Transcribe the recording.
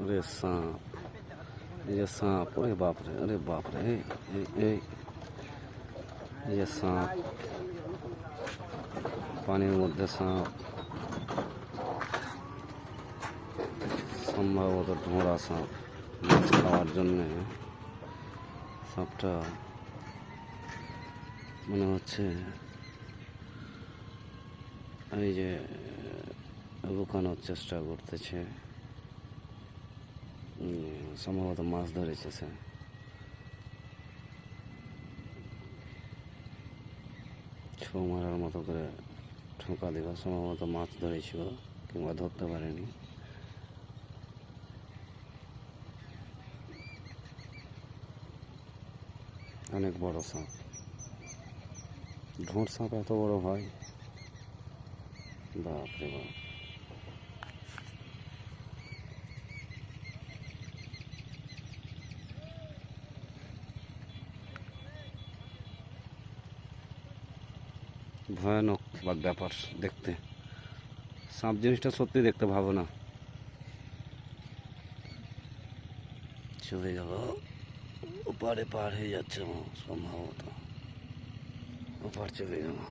ওরে সাপ যে সাপ ওরে বাপরে আরে বাপরে এই যে সাপ পানির মধ্যে সাপ সম্ভবত ঢোঁড়া সাপ মাছ খাওয়ার জন্যে সাপটা মনে হচ্ছে এই যে লুকানোর চেষ্টা করতেছে সম্ভবত মাছ ধরেছে সে ছো মারার মতো করে ঠোঁকা দিল সম্ভবত মাছ ধরেছিল কিংবা ধরতে পারেনি। অনেক বড় সাপ। ঢোঁট সাপ এত বড় হয়? বাপরে বাপ। ভয়ানক বা ব্যাপার দেখতে। সাপ জিনিসটা সত্যি দেখতে ভাবো না। চলে গেল। ওপারে পার হয়ে যাচ্ছে সম্ভবত। ওপার চলে গেল।